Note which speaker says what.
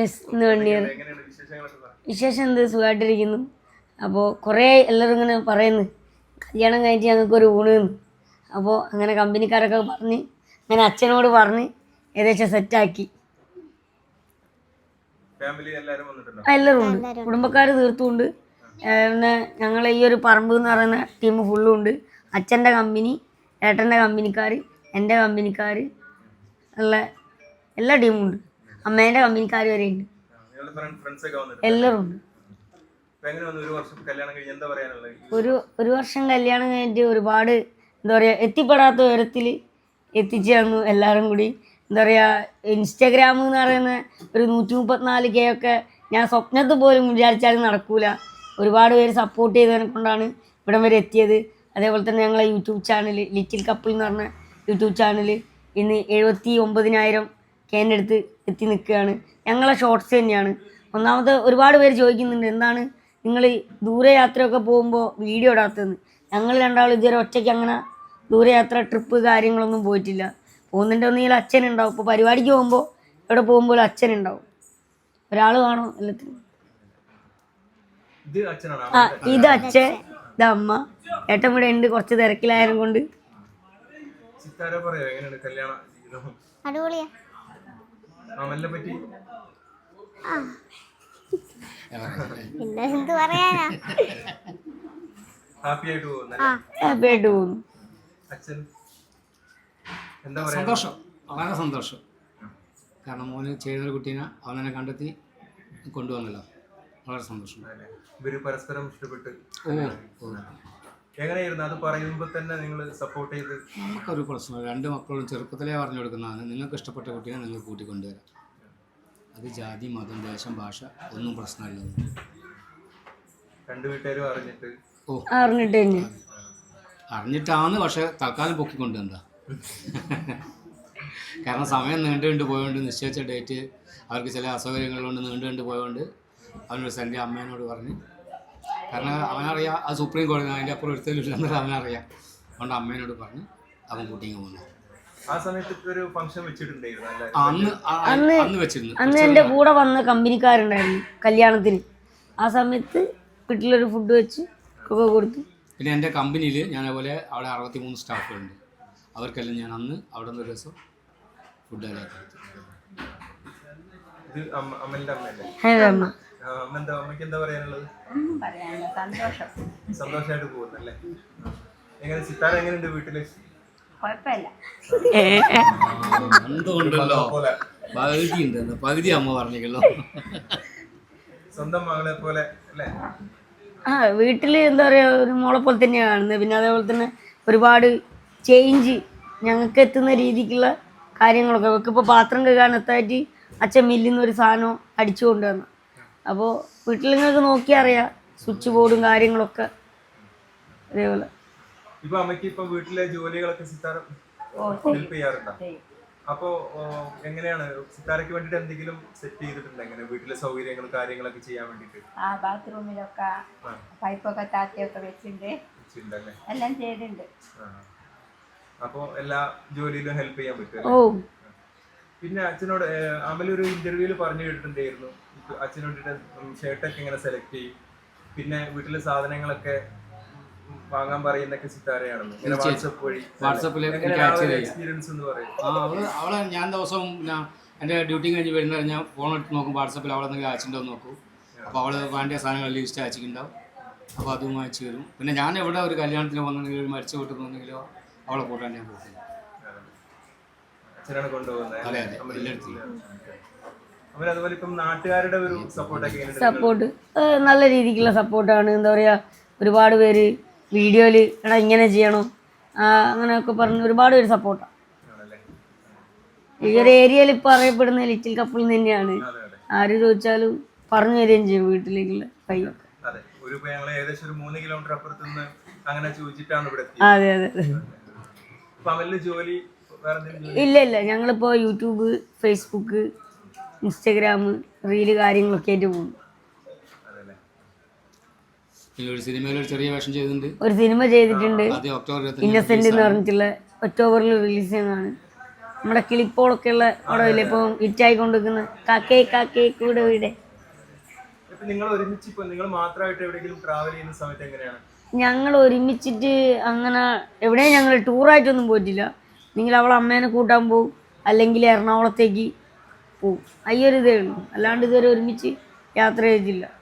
Speaker 1: Yes ഇന്ന് one year
Speaker 2: എങ്ങനെയാണ് വിശേഷങ്ങളൊക്കെ പറ
Speaker 1: വിശേഷം എന്ത്? സുഖമായിട്ടിരിക്കുന്നു അപ്പോൾ കുറേ എല്ലാവരും ഇങ്ങനെ പറയുന്നു. കല്യാണം കഴിഞ്ഞിട്ട് ഞങ്ങൾക്ക് ഒരു ഊണ് അപ്പോൾ അങ്ങനെ കമ്പനിക്കാരൊക്കെ പറഞ്ഞ് അങ്ങനെ അച്ഛനോട് പറഞ്ഞ് ഏകദേശം സെറ്റാക്കി
Speaker 2: ഫാമിലി എല്ലാരും വന്നിട്ടുണ്ടോ?
Speaker 1: എല്ലാവരും ഉണ്ട്. കുടുംബക്കാർ തീർത്തുമുണ്ട് പിന്നെ ഞങ്ങൾ ഈ ഒരു പറമ്പ് എന്ന് പറയുന്ന ടീം ഫുള്ളും ഉണ്ട്. അച്ഛന്റെ കമ്പനി ഏട്ടന്റെ കമ്പനിക്കാർ എന്റെ കമ്പനിക്കാർ ഉള്ള എല്ലാ ടീമും ഉണ്ട്. അമ്മേന്റെ കമ്പനിക്കാർ വരെ ഉണ്ട്. എല്ലാവരും ഉണ്ട്.
Speaker 2: ഒരു
Speaker 1: ഒരു വർഷം കല്യാണം കഴിഞ്ഞിട്ട് ഒരുപാട് എന്താ പറയുക എത്തിപ്പെടാത്ത ഉയരത്തിൽ എത്തിച്ചു തന്നു എല്ലാവരും കൂടി. എന്താ പറയുക ഇൻസ്റ്റാഗ്രാം എന്ന് പറയുന്ന ഒരു നൂറ്റി മുപ്പത്തിനാല് കെ ഒക്കെ ഞാൻ സ്വപ്നത്തിൽ പോലും വിചാരിച്ചാലും നടക്കൂല. ഒരുപാട് പേര് സപ്പോർട്ട് ചെയ്തതിനെ കൊണ്ടാണ് ഇവിടം വരെ എത്തിയത്. അതേപോലെ തന്നെ ഞങ്ങളെ യൂട്യൂബ് ചാനൽ ലിറ്റിൽ കപ്പിൾ എന്ന് പറഞ്ഞ യൂട്യൂബ് ചാനൽ ഇന്ന് എഴുപത്തി ഒമ്പതിനായിരം കേന്റെ അടുത്ത് എത്തി നിൽക്കുകയാണ്. ഞങ്ങളെ ഷോർട്സ് തന്നെയാണ്. ഒന്നാമത് ഒരുപാട് പേര് ചോദിക്കുന്നുണ്ട് എന്താണ് നിങ്ങൾ ദൂരയാത്രയൊക്കെ പോകുമ്പോൾ വീഡിയോ ഇടാത്തതെന്ന്. ഞങ്ങൾ രണ്ടാളും ഇതുവരെ ഒറ്റയ്ക്ക് അങ്ങനെ ദൂരയാത്ര ട്രിപ്പ് കാര്യങ്ങളൊന്നും പോയിട്ടില്ല. പോകുന്നുണ്ട് ഒന്നെങ്കിൽ അച്ഛനുണ്ടാവും ഇപ്പോൾ പരിപാടിക്ക് പോകുമ്പോൾ എവിടെ പോകുമ്പോൾ അച്ഛനുണ്ടാവും ഒരാൾ കാണും എല്ലാത്തിനും.
Speaker 2: ഇത് അച്ഛനാണ്?
Speaker 1: ആ ഇത് അച്ഛൻ ഇത് അമ്മ. ഏട്ടൻ ഇവിടെ ഉണ്ട് കുറച്ച് തിരക്കിലായതും കൊണ്ട്
Speaker 3: അടിപൊളിയാ.
Speaker 2: അമലിനെ പറ്റി.
Speaker 3: പിന്നെ എന്ത് പറയാനാ?
Speaker 2: ഹാപ്പി ആയിട്ട് പോകുന്നു
Speaker 3: ആ.
Speaker 1: ഹാപ്പി ആയിട്ട് പോകുന്നു
Speaker 2: അച്ഛൻ എന്താ പറയാ?
Speaker 4: സന്തോഷം. വളരെ സന്തോഷം. കാരണം മോന് ചെയ്യുന്നൊരു കുട്ടീനെ അവൻ തന്നെ കണ്ടെത്തി കൊണ്ടുവന്നല്ലോ. വളരെ സന്തോഷം?
Speaker 2: ഇവർ പരസ്പരം ഇഷ്ടപ്പെട്ട്
Speaker 4: ഓ ഓ.
Speaker 2: എങ്ങനെയായിരുന്നു അത് പറയുമ്പോൾ തന്നെ നിങ്ങൾ സപ്പോർട്ട് ചെയ്ത്?
Speaker 4: നമുക്കൊരു പ്രശ്നം രണ്ട് മക്കളും ചെറുപ്പത്തിലേ പറഞ്ഞു കൊടുക്കുന്നതാണ്. നിങ്ങൾക്ക് ഇഷ്ടപ്പെട്ട കുട്ടിയെ നിങ്ങൾ കൂട്ടിക്കൊണ്ടുവരാം. അത് ജാതി മതം ദേശം ഭാഷ ഒന്നും പ്രശ്നമില്ല.
Speaker 2: രണ്ടു വീട്ടുകാരും അറിഞ്ഞിട്ട്?
Speaker 4: ഓ.
Speaker 1: അറിഞ്ഞിട്ട് തന്നെ.
Speaker 4: അറിഞ്ഞിട്ടാണ് പക്ഷെ തൽക്കാലം പൊക്കിക്കൊണ്ടുവന്നതാ. കാരണം സമയം നീണ്ടു നീണ്ടു പോയതുകൊണ്ട് നിശ്ചയിച്ച ഡേറ്റ് അവർക്ക് ചില അസൗകര്യങ്ങൾ കൊണ്ട് നീണ്ടു നീണ്ടു പോയതുകൊണ്ട് അവനോട് എന്റെ അമ്മേനോട് പറഞ്ഞ് കാരണം അവനറിയാം അത് സുപ്രീം കോടതി അതിന്റെ അപ്പുറം എടുത്തതില്ല എന്നൊരു അവനറിയാം. അതുകൊണ്ട് അമ്മേനോട് പറഞ്ഞ് അവൻ കൂട്ടിങ്ങ് പോകുന്നു
Speaker 2: ആ സമയത്ത് ഒരു ഫംഗ്ഷൻ വെച്ചിട്ടുണ്ടായിരുന്നു അല്ലേ?
Speaker 4: അന്ന് ആ- ആ- അന്ന് വെച്ചിരുന്നു.
Speaker 1: അന്ന് എന്റെ കൂടെ വന്ന കമ്പനിക്കാരുണ്ടായിരുന്നു കല്യാണത്തിന്. ആ സമയത്ത് വീട്ടിലൊരു ഫുഡ് വെച്ച് ഒക്കെ കൊടുത്തു.
Speaker 4: പിന്നെ എന്റെ കമ്പനിയിൽ ഞാൻ അതുപോലെ അവിടെ അറുപത്തി മൂന്ന് സ്റ്റാഫുകളുണ്ട്. അവർക്കെല്ലാം ഞാൻ അന്ന് അവിടെ നിന്ന് ഒരു ദിവസം ഫുഡ് എല്ലാം കൊടുത്തു.
Speaker 2: ഇത് അമ്മ അമ്മയല്ലേ?
Speaker 1: അമ്മ.
Speaker 2: എന്താ അമ്മയ്ക്ക് എന്താ പറയാനുള്ളത്? സന്തോഷമായിട്ട് പോകുന്നല്ലേ? എങ്ങനെ എങ്ങനെയുണ്ട് വീട്ടിൽ?
Speaker 4: എന്തുകൊണ്ടല്ലോ? പകുതി അമ്മ പറഞ്ഞല്ലോ
Speaker 2: സ്വന്തം മകളെ പോലെ അല്ലേ?
Speaker 1: ആ വീട്ടിൽ എന്താ പറയുക ഒരു മോളെ പോലെ തന്നെയാണ് കാണുന്നത്. പിന്നെ അതേപോലെ തന്നെ ഒരുപാട് ചേഞ്ച് ഞങ്ങൾക്ക് എത്തുന്ന രീതിക്കുള്ള കാര്യങ്ങളൊക്കെ. ഇപ്പൊ പാത്രം കഴുകാൻ എത്തായിട്ട് അച്ഛൻ മില്ലിൽ നിന്ന് ഒരു സാധനം അടിച്ചു കൊണ്ടുവന്നു. അപ്പോൾ വീട്ടിൽ നിങ്ങൾക്ക് നോക്കി അറിയാം സ്വിച്ച് ബോർഡും കാര്യങ്ങളൊക്കെ അതേപോലെ
Speaker 2: ഇപ്പൊ അമ്മയ്ക്ക് ഇപ്പൊ വീട്ടിലെ ജോലികളൊക്കെ സിത്താര ഹെൽപ്പ് ചെയ്യാറുണ്ടോ? അപ്പോ എങ്ങനെയാണ്? വേണ്ടിട്ട് എന്തെങ്കിലും സെറ്റ് ചെയ്തിട്ടുണ്ട് എങ്ങനെ വീട്ടിലെ സൗകര്യങ്ങളും കാര്യങ്ങളൊക്കെ ചെയ്യാൻ വേണ്ടിട്ട്
Speaker 5: ആ ബാത്റൂമിലൊക്കെ പൈപ്പൊക്കെ താത്തിയൊക്കെ വെച്ചിട്ടുണ്ട്. എല്ലാം ചെയ്തിട്ടുണ്ട്.
Speaker 2: അപ്പോ എല്ലാ ജോലിയിലും ഹെൽപ്പ് ചെയ്യാൻ പറ്റും
Speaker 1: ഓ
Speaker 2: പിന്നെ അച്ഛനോട് അമലൊരു ഇന്റർവ്യൂൽ പറഞ്ഞു കേട്ടിട്ടുണ്ടായിരുന്നു. ഇപ്പൊ അച്ഛനോട് ഷർട്ടൊക്കെ ഇങ്ങനെ സെലക്ട് ചെയ്യും. പിന്നെ വീട്ടിലെ സാധനങ്ങളൊക്കെ വാങ്ങാൻ പറയുന്നൊക്കെ സിത്താരയാണെന്ന്. ഇങ്ങനെ വാട്സപ്പ് വഴി.
Speaker 4: വാട്സപ്പിൽ
Speaker 2: എക്സ്പീരിയൻസ് എന്ന് പറയും
Speaker 4: അവൾ ഞാൻ ദിവസവും ഞാൻ എന്റെ ഡ്യൂട്ടി കഴിഞ്ഞ് വരുന്ന ഞാൻ ഫോൺ എടുത്ത് നോക്കും. വാട്സപ്പിൽ അവളെ എന്തെങ്കിലും അയച്ചിട്ടുണ്ടോ നോക്കും. അപ്പോൾ അവൾ വേണ്ട സാധനങ്ങൾ ലിസ്റ്റ് അയച്ചിട്ടുണ്ടാവും. അപ്പോൾ അതും അയച്ചു തരും. പിന്നെ ഞാൻ എവിടെ ഒരു കല്യാണത്തിന് വന്നെങ്കിലോ ഒരു മരിച്ച വീട്ടിൽ വന്നെങ്കിലോ അവളെ കൂട്ടാൻ ഞാൻ പോകും
Speaker 2: അച്ഛനാണ് കൊണ്ടുപോകുന്നത്
Speaker 4: അതെ അതെ എല്ലായിടത്തും
Speaker 2: അവർ അതുപോലെ ഇപ്പം നാട്ടുകാരുടെ ഒരു സപ്പോർട്ടൊക്കെ കൊണ്ടുപോകുന്നത്
Speaker 1: സപ്പോർട്ട് നല്ല രീതിക്കുള്ള സപ്പോർട്ടാണ് എന്താ പറയുക ഒരുപാട് പേര് വീഡിയോയിൽ എടാ ഇങ്ങനെ ചെയ്യണം. അങ്ങനെയൊക്കെ പറഞ്ഞ് ഒരുപാട് പേര് സപ്പോർട്ടാണ് ഈ ഒരു ഏരിയയിൽ ഇപ്പോൾ അറിയപ്പെടുന്ന ലിറ്റിൽ കപ്പിൾ തന്നെയാണ്. ആര് ചോദിച്ചാലും പറഞ്ഞു തരികയും ചെയ്യും വീട്ടിലേക്കുള്ള കൈയൊക്കെ
Speaker 2: അതെ. ഒരു ഇപ്പൊ ഞങ്ങൾ ഏകദേശം ഒരു മൂന്ന് കിലോമീറ്റർ അപ്പുറത്ത് നിന്ന് അങ്ങനെ ചോദിച്ചിട്ടാണ് ഇവിടെ
Speaker 1: അതെ അതെ അതെ.
Speaker 2: അപ്പൊ ജോലി
Speaker 1: ഇല്ല ഇല്ല. ഞങ്ങളിപ്പോൾ യൂട്യൂബ് ഫേസ്ബുക്ക് ഇൻസ്റ്റാഗ്രാം റീൽ കാര്യങ്ങളൊക്കെ ആയിട്ട് പോകും.
Speaker 4: ഒരു സിനിമയിൽ ഒരു ചെറിയ വേഷം ചെയ്തിട്ടുണ്ട്.
Speaker 1: ഒരു സിനിമ ചെയ്തിട്ടുണ്ട്. ഇന്നസെന്റ് എന്ന് പറഞ്ഞിട്ടുള്ള ഒക്ടോബറിൽ റിലീസ് ചെയ്യുന്നതാണ്. നമ്മുടെ കിളിപ്പോളൊക്കെ ഉള്ള പടമില്ല ഇപ്പൊ ഹിറ്റായി കൊണ്ടിരിക്കുന്ന കാക്കേ കാക്കേ കൂടെ വീടെ.
Speaker 2: നിങ്ങൾ ഒരുമിച്ച് ഇപ്പൊ നിങ്ങൾ മാത്രമായിട്ട് എവിടെയെങ്കിലും ട്രാവൽ ചെയ്യുന്ന സമയത്ത് എങ്ങനെയാണ്?
Speaker 1: ഞങ്ങൾ ഒരുമിച്ചിട്ട് അങ്ങനെ എവിടെയും ഞങ്ങൾ ടൂറായിട്ടൊന്നും പോയിട്ടില്ല. നിങ്ങൾ അവളെ അമ്മേനെ കൂട്ടാൻ പോവും. അല്ലെങ്കിൽ എറണാകുളത്തേക്ക് പോവും. അയ്യൊരു ഇതേ ഉള്ളൂ. അല്ലാണ്ട് ഇതുവരെ ഒരുമിച്ച് യാത്ര ചെയ്തിട്ടില്ല.